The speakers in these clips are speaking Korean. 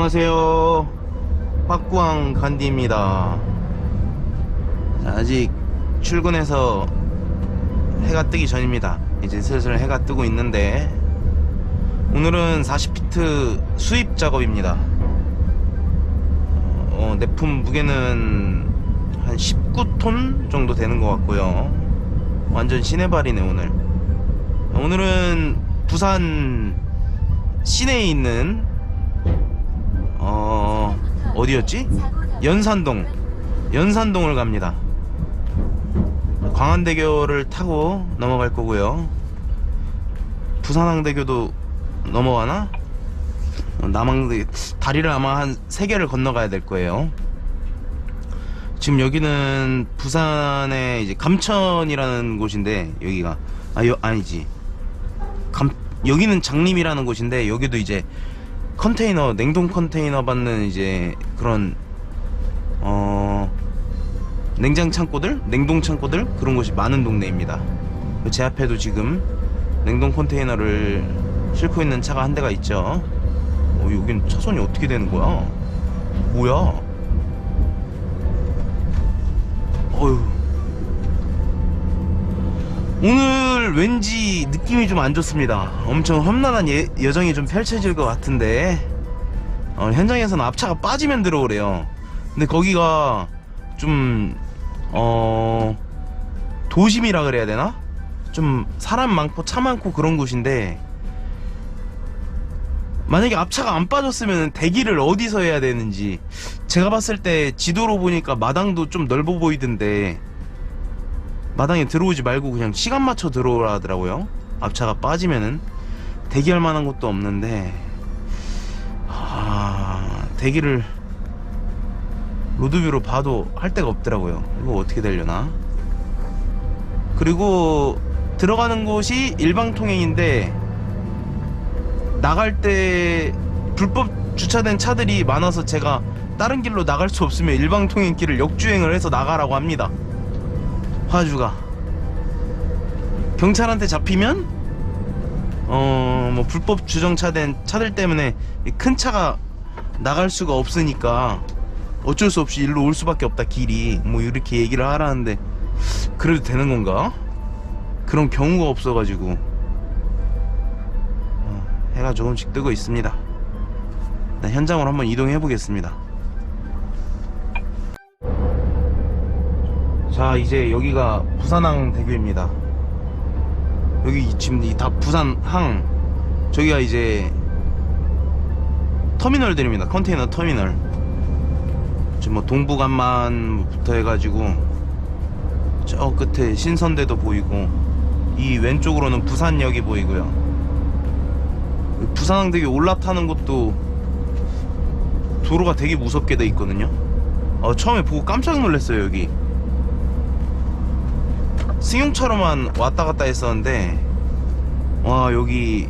안녕하세요. 박구왕 간디입니다. 자, 아직 출근해서 해가 뜨기 전입니다. 이제 슬슬 해가 뜨고 있는데 오늘은 40피트 수입 작업입니다. 어, 내품 무게는 한 19톤 정도 되는 것 같고요. 완전 시내발이네 오늘. 오늘은 부산 시내에 있는 어 어디였지? 연산동 연산동을 갑니다. 광안대교를 타고 넘어갈 거고요. 부산항대교도 넘어가나? 어, 남항대 다리를 아마 한 세 개를 건너가야 될 거예요. 지금 여기는 부산의 이제 감천이라는 곳인데 여기가 아 여, 아니지 감 여기는 장림이라는 곳인데 여기도 이제 컨테이너 냉동 컨테이너 받는 이제 그런 어 냉장 창고들? 냉동 창고들? 그런 곳이 많은 동네입니다. 제 앞에도 지금 냉동 컨테이너를 싣고 있는 차가 한 대가 있죠. 어, 여긴 차선이 어떻게 되는 거야? 뭐야? 어휴 오늘 왠지 느낌이 좀 안 좋습니다. 엄청 험난한 예, 여정이 좀 펼쳐질 것 같은데 어, 현장에서는 앞차가 빠지면 들어오래요. 근데 거기가 좀 어, 도심이라 그래야 되나? 좀 사람 많고 차 많고 그런 곳인데 만약에 앞차가 안 빠졌으면 대기를 어디서 해야 되는지 제가 봤을 때 지도로 보니까 마당도 좀 넓어 보이던데 마당에 들어오지 말고 그냥 시간 맞춰 들어오라 하더라고요. 앞차가 빠지면은 대기할 만한 곳도 없는데 아, 대기를 로드뷰로 봐도 할 데가 없더라고요. 이거 어떻게 되려나? 그리고 들어가는 곳이 일방 통행인데 나갈 때 불법 주차된 차들이 많아서 제가 다른 길로 나갈 수 없으면 일방 통행길을 역주행을 해서 나가라고 합니다. 화주가 경찰한테 잡히면 어 뭐 불법 주정차된 차들 때문에 이큰 차가 나갈 수가 없으니까 어쩔 수 없이 일로 올 수밖에 없다 길이 뭐 이렇게 얘기를 하라는데 그래도 되는 건가? 그런 경우가 없어가지고 어, 해가 조금씩 뜨고 있습니다. 네, 현장으로 한번 이동해 보겠습니다. 자 이제 여기가 부산항 대교입니다. 여기 지금 이 다 부산항 저기가 이제 터미널들입니다. 컨테이너 터미널. 지금 뭐 동부간만부터 해가지고 저 끝에 신선대도 보이고 이 왼쪽으로는 부산역이 보이고요. 부산항 대교 올라타는 곳도 도로가 되게 무섭게 돼 있거든요. 어, 처음에 보고 깜짝 놀랐어요 여기 승용차로만 왔다 갔다 했었는데 와 여기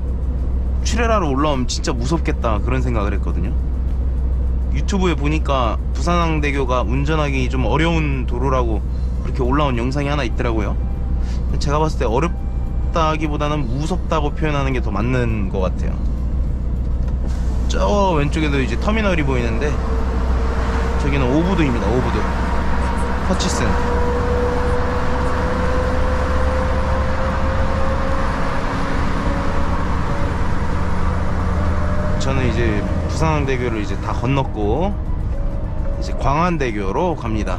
출애라로 올라오면 진짜 무섭겠다 그런 생각을 했거든요. 유튜브에 보니까 부산항대교가 운전하기 좀 어려운 도로라고 그렇게 올라온 영상이 하나 있더라고요. 제가 봤을 때 어렵다기보다는 무섭다고 표현하는 게 더 맞는 것 같아요. 저 왼쪽에도 이제 터미널이 보이는데 저기는 오부도입니다 오부도. 허치슨 저는 이제 부산항대교를 이제 다 건넜고 이제 광안대교로 갑니다.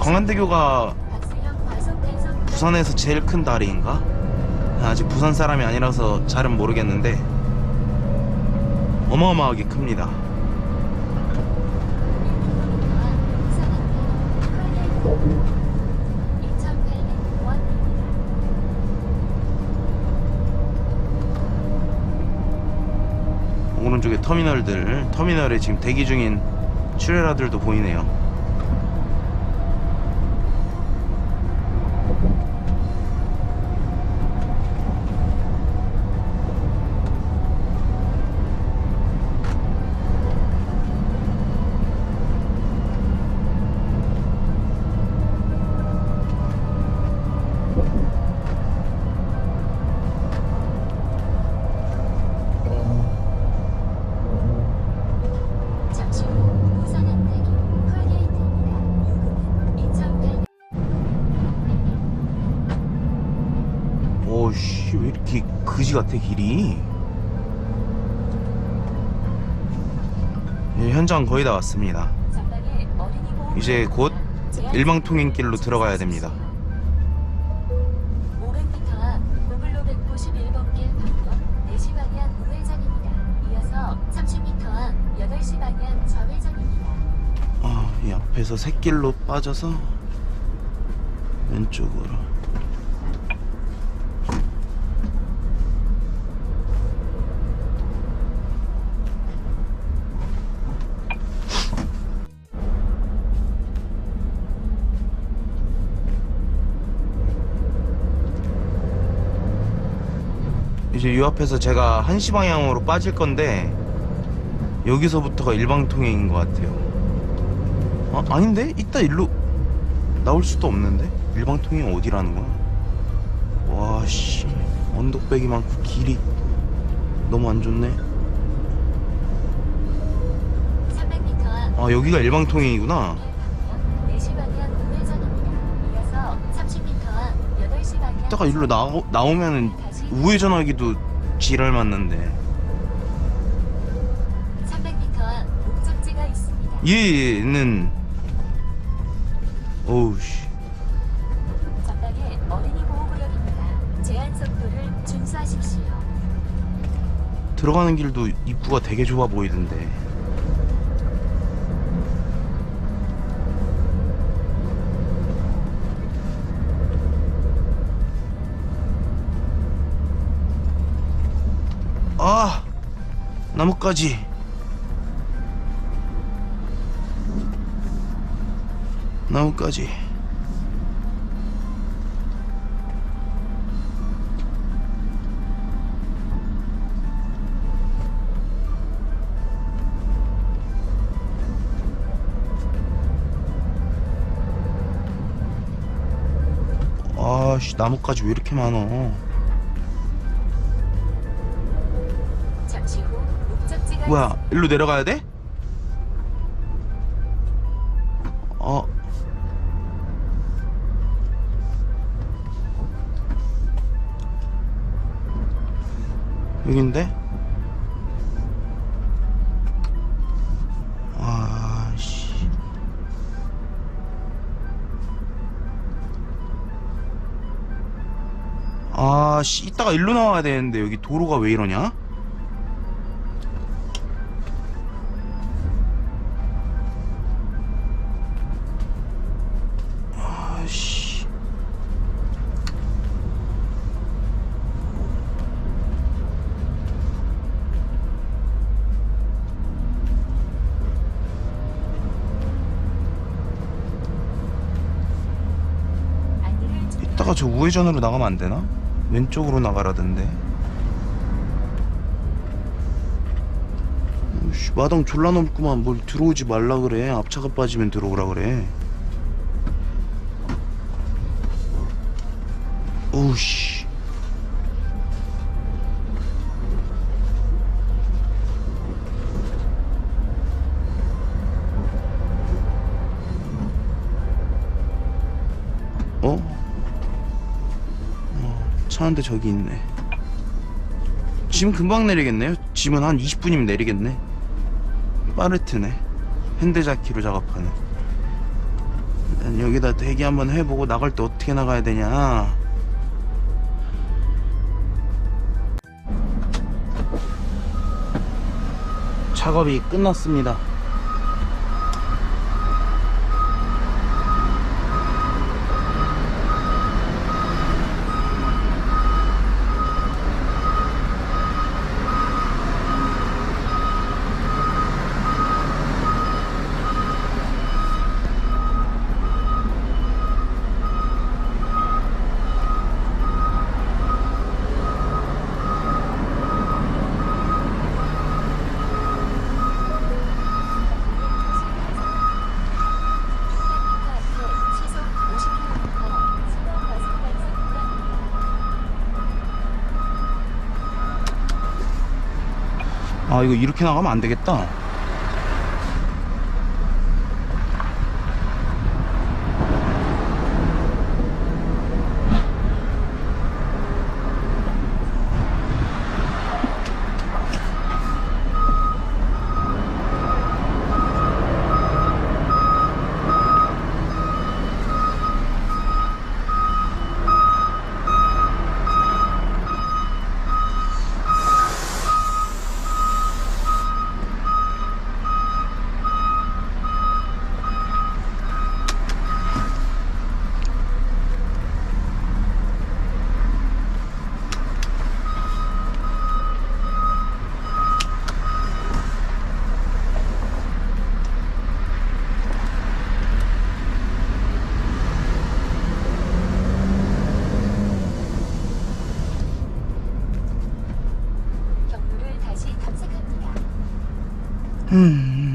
광안대교가 부산에서 제일 큰 다리인가? 아직 부산 사람이 아니라서 잘은 모르겠는데 어마어마하게 큽니다. 오른쪽에 터미널들, 터미널에 지금 대기 중인 출애라들도 보이네요. 같아 길이 예, 현장 거의 다 왔습니다 이제 곧 일방통행길로 들어가야 됩니다 500m 앞 구글로 191번길 방법 4시 방향 우회전입니다. 이어서 30m 앞 8시 방향 좌회전입니다. 아, 이 앞에서 샛길로 빠져서 왼쪽으로 이제 이 앞에서 제가 한시 방향으로 빠질 건데 여기서부터가 일방통행인 것 같아요. 아, 아닌데? 이따 일로 나올 수도 없는데? 일방통행 어디라는 거야? 와, 씨. 언덕백이 많고 길이 너무 안 좋네. 300m 앞 아, 여기가 일방통행이구나. 4시 방향 우회전입니다. 이어서 30m 앞 8시 방향 이따가 일로 나오, 나오면은 우회전하기도 지랄 맞는데. 300m 앞 목적지가 있습니다. 얘는, 어우, 씨. 전방에 어린이 보호구역입니다. 제한 속도를 준수하십시오. 들어가는 길도 입구가 되게 좋아 보이던데. 아! 나뭇가지. 나뭇가지. 아씨 나뭇가지 왜 이렇게 많어? 뭐야 일로 내려가야 돼? 어 여긴데? 아씨 아씨 이따가 일로 나와야 되는데 여기 도로가 왜 이러냐? 저 우회전으로 나가면 안 되나? 왼쪽으로 나가라던데. 씨, 마당 졸라 넓구만 뭘 들어오지 말라 그래. 앞차가 빠지면 들어오라 그래. 오우 씨. 대 저기 있네. 짐 금방 내리겠네요. 짐은 한 20분이면 내리겠네. 빠르트네. 현대자키로 작업하네. 일단 여기다 대기 한번 해보고 나갈 때 어떻게 나가야 되냐. 작업이 끝났습니다. 아 이거 이렇게 나가면 안 되겠다. 음.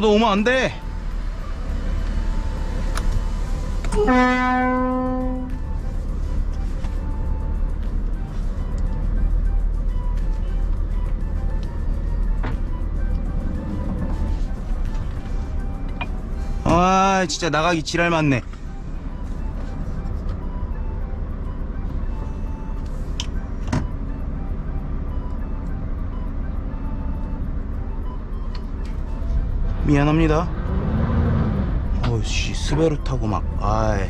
너 오면 안 돼. 아, 진짜 나가기 지랄 맞네. 미안합니다. 어씨 스베르 타고 막 아이.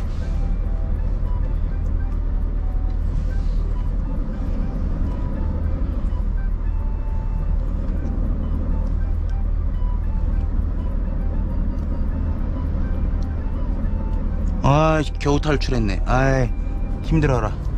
아 겨우 탈출했네. 아이 힘들어라.